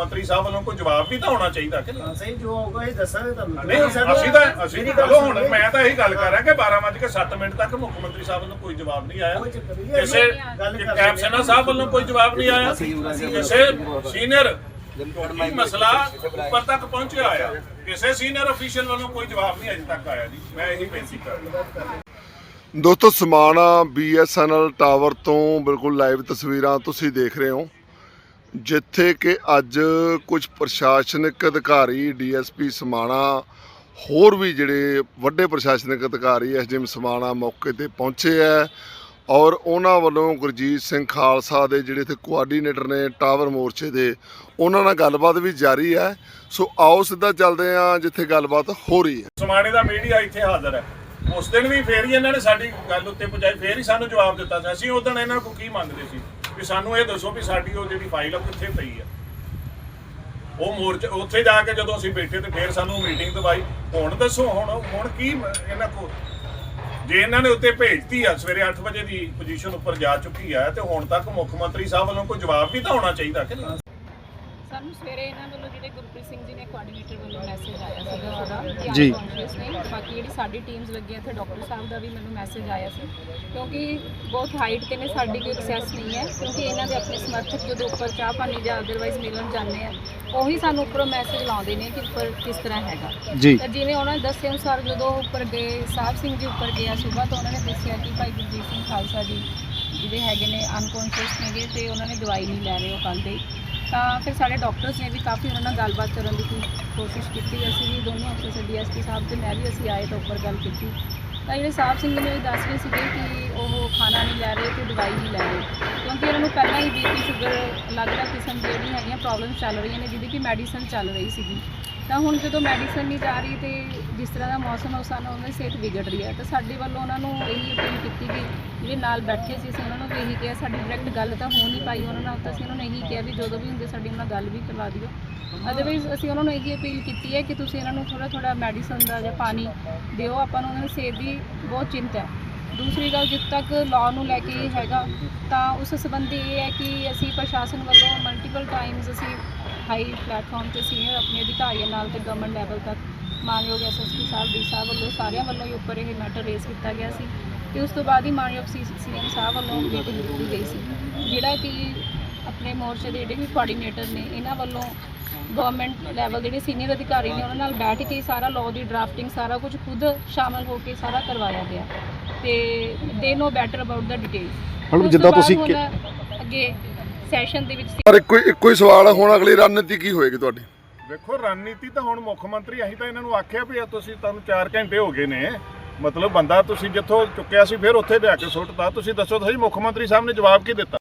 ਮੰਤਰੀ ਸਾਹਿਬ ਵੱਲੋਂ ਕੋਈ ਜਵਾਬ ਵੀ ਤਾਂ ਹੋਣਾ ਚਾਹੀਦਾ ਕਿ ਨਹੀਂ? ਹਾਂ, ਸਹੀ ਜੋ ਹੋਊਗਾ ਇਹ ਦੱਸਾਂਗੇ ਤੁਹਾਨੂੰ। ਨਹੀਂ ਅਸੀਂ ਤਾਂ ਅਸੀਂ ਚਲੋ ਹੁਣ। ਮੈਂ ਤਾਂ ਇਹੀ ਗੱਲ ਕਰ ਰਿਹਾ ਕਿ 12:07 ਮਿੰਟ ਤੱਕ ਮੁੱਖ ਮੰਤਰੀ ਸਾਹਿਬ ਵੱਲੋਂ ਕੋਈ ਜਵਾਬ ਨਹੀਂ ਆਇਆ। ਕਿਸੇ ਗੱਲ ਕਰ ਕੈਪ ਸੈਨਾ ਸਾਹਿਬ ਵੱਲੋਂ ਕੋਈ ਜਵਾਬ ਨਹੀਂ ਆਇਆ। ਕਿਸੇ ਸੀਨੀਅਰ ਇਹ ਮਸਲਾ ਉੱਪਰ ਤੱਕ ਪਹੁੰਚਿਆ ਆਇਆ ਕਿਸੇ ਸੀਨੀਅਰ ਅਫੀਸ਼ੀਅਲ ਵੱਲੋਂ ਕੋਈ ਜਵਾਬ ਨਹੀਂ ਅਜੇ ਤੱਕ ਆਇਆ ਜੀ। ਮੈਂ ਇਹੀ ਬੇਨਤੀ ਕਰ ਰਿਹਾ। ਦੋਸਤੋ ਸਮਾਣਾ ਬੀਐਸਐਨਐਲ ਟਾਵਰ ਤੋਂ ਬਿਲਕੁਲ ਲਾਈਵ ਤਸਵੀਰਾਂ ਤੁਸੀਂ ਦੇਖ ਰਹੇ ਹੋ। ਜਿੱਥੇ ਕਿ ਅੱਜ ਕੁਝ ਪ੍ਰਸ਼ਾਸਨਿਕ ਅਧਿਕਾਰੀ, ਡੀਐਸਪੀ ਸਮਾਣਾ, ਹੋਰ ਵੀ ਜਿਹੜੇ ਵੱਡੇ ਪ੍ਰਸ਼ਾਸਨਿਕ ਅਧਿਕਾਰੀ ਐਸਡੀਐਮ ਸਮਾਣਾ ਮੌਕੇ ਤੇ ਪਹੁੰਚੇ ਹੈ ਔਰ ਉਹਨਾਂ ਵੱਲੋਂ ਗੁਰਜੀਤ ਸਿੰਘ ਖਾਲਸਾ ਦੇ ਜਿਹੜੇ ਇੱਥੇ ਕੋਆਰਡੀਨੇਟਰ ਨੇ ਟਾਵਰ ਮੋਰਚੇ ਦੇ, ਉਹਨਾਂ ਨਾਲ ਗੱਲਬਾਤ ਵੀ ਜਾਰੀ ਹੈ ਸੋ ਆਓ ਸਿੱਧਾ ਚੱਲਦੇ ਹਾਂ ਜਿੱਥੇ ਗੱਲਬਾਤ ਹੋ ਰਹੀ ਹੈ ਸਮਾਣੇ ਦਾ ਮੀਡੀਆ ਇੱਥੇ ਹਾਜ਼ਰ ਹੈ ਉਸ ਦਿਨ ਵੀ ਫੇਰ ਹੀ ਇਹਨਾਂ ਨੇ ਸਾਡੀ ਗੱਲ ਉੱਤੇ ਪਹੁੰਚਾਈ, ਫੇਰ ਹੀ ਸਾਨੂੰ ਜਵਾਬ ਦਿੱਤਾ ਸੀ। ਅਸੀਂ ਉਦੋਂ ਇਹਨਾਂ ਕੋਲ ਕੀ ਮੰਗਦੇ ਸੀ? ਵੀ ਸਾਨੂੰ ਇਹ ਦੱਸੋ ਵੀ ਸਾਡੀ ਉਹ ਜਿਹੜੀ ਫਾਈਲ ਆ ਕਿੱਥੇ ਪਈ ਆ ਉਹ ਮੋਰਚੇ ਉੱਥੇ ਜਾ ਕੇ ਜਦੋਂ ਅਸੀਂ ਬੈਠੇ ਤੇ ਫੇਰ ਸਾਨੂੰ ਮੀਟਿੰਗ ਦਵਾਈ ਹੁਣ ਦੱਸੋ ਹੁਣ ਹੁਣ ਕੀ ਇਹਨਾਂ ਕੋ ਜੇ ਇਹਨਾਂ ਨੇ ਉੱਤੇ ਭੇਜਤੀ ਆ ਸਵੇਰੇ 8 ਵਜੇ ਦੀ ਪੋਜੀਸ਼ਨ ਉੱਪਰ ਜਾ ਚੁੱਕੀ ਆ ਤੇ ਹੁਣ ਤੱਕ ਮੁੱਖ ਮੰਤਰੀ ਸਾਹਿਬ ਵੱਲੋਂ ਕੋਈ ਜਵਾਬ ਵੀ ਤਾਂ ਹੋਣਾ ਚਾਹੀਦਾ ਕਿ ਨਹੀਂ ਸਾਨੂੰ ਸਵੇਰੇ ਇਹਨਾਂ ਵੱਲੋਂ ਜਿਹੜੇ ਗੁਰਪ੍ਰੀਤ ਸਿੰਘ ਜੀ ਨੇ ਕੋਆਰਡੀਨੇਟਰ ਵੱਲੋਂ ਮੈਸੇਜ ਆਇਆ ਸੀਗਾ ਉਹਦਾ ਜੀ। ਅਨਕੌਂਸ਼ੀਅਸ ਨੇ ਬਾਕੀ ਜਿਹੜੀ ਸਾਡੀ ਟੀਮਸ ਲੱਗੀਆਂ ਇੱਥੇ ਡਾਕਟਰ ਸਾਹਿਬ ਦਾ ਵੀ ਮੈਨੂੰ ਮੈਸੇਜ ਆਇਆ ਸੀ। ਕਿਉਂਕਿ ਬਹੁਤ ਹਾਈਟ ਤੇ ਨੇ ਸਾਡੀ ਕੋਈ ਐਕਸੈਸ ਨਹੀਂ ਹੈ। ਕਿਉਂਕਿ ਇਹਨਾਂ ਦੇ ਆਪਣੇ ਸਮਰਥਕ ਜਦੋਂ ਉੱਪਰ ਚਾਹ ਪਾਣੀ ਜਾਂ ਅਦਰਵਾਈਜ਼ ਮਿਲਣ ਜਾਂਦੇ ਆ ਉਹੀ ਸਾਨੂੰ ਉੱਪਰੋਂ ਮੈਸੇਜ ਲਾਉਂਦੇ ਨੇ ਕਿ ਉੱਪਰ ਕਿਸ ਤਰ੍ਹਾਂ ਹੈਗਾ। ਜੀ। ਤਾਂ ਜਿਵੇਂ ਉਹਨਾਂ ਨੇ ਦੱਸਿਆ ਅਨੁਸਾਰ ਜਦੋਂ ਉੱਪਰ ਗਏ ਸਾਹਿਬ ਸਿੰਘ ਜੀ ਉੱਪਰ ਗਿਆ ਸੁਬਾਹ ਤੋਂ ਉਹਨਾਂ ਨੇ ਦੱਸਿਆ ਕਿ ਭਾਈ ਗੁਰਜੀਤ ਸਿੰਘ ਖਾਲਸਾ ਜੀ ਜਿਹੜੇ ਹੈਗੇ ਨੇ ਅਨਕੌਂਸ਼ੀਅਸ ਨੇਗੇ ਤੇ ਉਹਨਾਂ ਨੇ ਦਵਾਈ ਨਹੀਂ ਲੈ ਰਹੇ ਉਹ ਕੱਲ੍ਹ ਦੇ। ਤਾਂ ਫਿਰ ਸਾਡੇ ਡਾਕਟਰਸ ਨੇ ਵੀ ਕਾਫੀ ਉਹਨਾਂ ਨਾਲ ਗੱਲਬਾਤ ਕਰਨ ਦੀ ਕੋਸ਼ਿਸ਼ ਕੀਤੀ। ਅਸੀਂ ਵੀ ਦੋਨੋਂ ਅਫਸਰ ਡੀਐਸਪੀ ਸਾਹਿਬ ਤੇ ਮੈਂ ਵੀ ਅਸੀਂ ਆਏ ਤਾਂ ਉੱਪਰ ਗੱਲ ਕੀਤੀ। ਤਾਂ ਜਿਹੜੇ ਸਾਹਿਬ ਸਿੰਘ ਨੇ ਵੀ ਦੱਸ ਰਹੇ ਸੀਗੇ ਕਿ ਉਹ ਖਾਣਾ ਨਹੀਂ ਲੈ ਰਹੇ ਤੇ ਦਵਾਈ ਨਹੀਂ ਲੈ ਰਹੇ। ਕਿਉਂਕਿ ਇਹਨਾਂ ਨੂੰ ਪਹਿਲਾਂ ਹੀ ਬੀਪੀ ਸ਼ੂਗਰ ਅਲੱਗ-ਅਲੱਗ ਕਿਸਮ ਦੀਆਂ ਜਿਹੜੀਆਂ ਹੈਗੀਆਂ ਪ੍ਰੋਬਲਮ ਚੱਲ ਰਹੀਆਂ ਨੇ, ਜਿਹਦੀ ਕਿ ਮੈਡੀਸਨ ਚੱਲ ਰਹੀ ਸੀਗੀ। ਤਾਂ ਹੁਣ ਜਦੋਂ ਮੈਡੀਸਨ ਨਹੀਂ ਜਾ ਰਹੀ ਤੇ ਜਿਸ ਤਰ੍ਹਾਂ ਦਾ ਮੌਸਮ ਹੈ ਉਸ ਨਾਲ ਉਹਨਾਂ ਦੀ ਸਿਹਤ ਵਿਗੜ ਰਹੀ ਹੈ। ਤਾਂ ਸਾਡੇ ਵੱਲੋਂ ਉਹਨਾਂ ਨੂੰ ਇਹੀ ਅਪੀਲ ਕੀਤੀ ਕਿ ਜਿਹੜੇ ਨਾਲ ਬੈਠੇ ਸੀ ਅਸੀਂ ਉਹਨਾਂ ਨੂੰ ਵੀ ਇਹੀ ਕਿਹਾ, ਸਾਡੀ ਡਾਇਰੈਕਟ ਗੱਲ ਤਾਂ ਹੋ ਨਹੀਂ ਪਾਈ ਉਹਨਾਂ ਨਾਲ ਤਾਂ ਅਸੀਂ ਉਹਨਾਂ ਨੂੰ ਇਹੀ ਕਿਹਾ ਵੀ ਜਦੋਂ ਵੀ ਹੁੰਦੇ ਸਾਡੀ ਉਹਨਾਂ ਨਾਲ ਗੱਲ ਵੀ ਕਰਵਾ ਦਿਓ। ਅਦਰਵਾਈਜ਼ ਅਸੀਂ ਉਹਨਾਂ ਨੂੰ ਇਹੀ ਅਪੀਲ ਕੀਤੀ ਹੈ ਕਿ ਤੁਸੀਂ ਇਹਨਾਂ ਨੂੰ ਥੋੜਾ ਥੋੜਾ ਮੈਡੀਸਨ ਦਾ ਜਾਂ ਪਾਣੀ ਦਿਓ, ਆਪਾਂ ਨੂੰ ਉਹਨਾਂ ਦੀ ਸਿਹਤ ਦੀ ਬਹੁਤ ਚਿੰਤਾ ਹੈ। ਦੂਸਰੀ ਗੱਲ, ਜਿੱਦ ਤੱਕ ਲਾਅ ਨੂੰ ਲੈ ਕੇ ਹੈਗਾ ਤਾਂ ਉਸ ਸੰਬੰਧੀ ਇਹ ਹੈ ਕਿ ਅਸੀਂ ਪ੍ਰਸ਼ਾਸਨ ਵੱਲੋਂ ਮਲਟੀਪਲ ਟਾਈਮਸ ਅਸੀਂ ਹਾਈ ਪਲੇਟਫਾਰਮ ਤੇ ਸੀਨੀਅਰ ਆਪਣੇ ਅਧਿਕਾਰੀਆਂ ਨਾਲ ਤੇ ਗਵਰਨਮੈਂਟ ਲੈਵਲ ਤੱਕ ਮਾਨਯੋਗ ਐਸਐਸਪੀ ਸਾਹਿਬ ਡੀ ਸਾਹਿਬ ਵੱਲੋਂ ਸਾਰਿਆਂ ਵੱਲੋਂ ਹੀ ਉੱਪਰ ਇਹ ਮੈਟਰ ਰੇਜ਼ ਕੀਤਾ ਗਿਆ ਸੀ ਤੇ ਉਸ ਤੋਂ ਬਾਅਦ ਹੀ ਮਾਨਯੋਗ ਸੀਐਮ ਸਾਹਿਬ ਵੱਲੋਂ ਮੀਟਿੰਗ ਕੀਤੀ ਗਈ ਸੀ। ਜਿਹੜਾ ਕਿ ਆਪਣੇ ਮੋਰਚੇ ਦੇ ਜਿਹੜੇ ਵੀ ਕੋਆਰਡੀਨੇਟਰ ਨੇ ਇਹਨਾਂ ਵੱਲੋਂ ਗਵਰਨਮੈਂਟ ਲੈਵਲ ਜਿਹੜੇ ਸੀਨੀਅਰ ਅਧਿਕਾਰੀ ਨੇ ਉਹਨਾਂ ਨਾਲ ਬੈਠ ਕੇ ਸਾਰਾ ਲਾਅ ਦੀ ਡਰਾਫਟਿੰਗ ਸਾਰਾ ਕੁਝ ਖੁਦ ਸ਼ਾਮਲ ਹੋ ਕੇ ਸਾਰਾ ਕਰਵਾਇਆ ਗਿਆ ਤੇ they know better about the details ਹੁਣ ਜਿੱਦਾਂ ਤੁਸੀਂ ਅੱਗੇ ਸੈਸ਼ਨ ਦੇ ਵਿੱਚ ਪਰ ਇੱਕੋ ਹੀ- ਇੱਕੋ ਹੀ ਸਵਾਲ ਹੈ ਹੁਣ ਅਗਲੀ ਰਣਨੀਤੀ ਕੀ ਹੋਏਗੀ ਤੁਹਾਡੀ? ਵੇਖੋ ਰਣਨੀਤੀ ਤਾਂ ਹੁਣ ਮੁੱਖ ਮੰਤਰੀ ਅਸੀਂ ਤਾਂ ਇਹਨਾਂ ਨੂੰ ਆਖਿਆ ਵੀ ਆ ਤੁਸੀਂ ਤੁਹਾਨੂੰ 4 ਘੰਟੇ ਹੋ ਗਏ ਨੇ। ਮਤਲਬ ਬੰਦਾ ਤੁਸੀਂ ਜਿੱਥੋਂ ਚੁੱਕਿਆ ਸੀ ਫਿਰ ਉੱਥੇ ਲਿਆ ਕੇ ਸੁੱਟਤਾ। ਤੁਸੀਂ ਦੱਸੋ ਤੁਸੀਂ ਮੁੱਖ ਮੰਤਰੀ ਸਾਹਿਬ ਨੇ ਜਵਾਬ ਕੀ ਦਿੱਤਾ?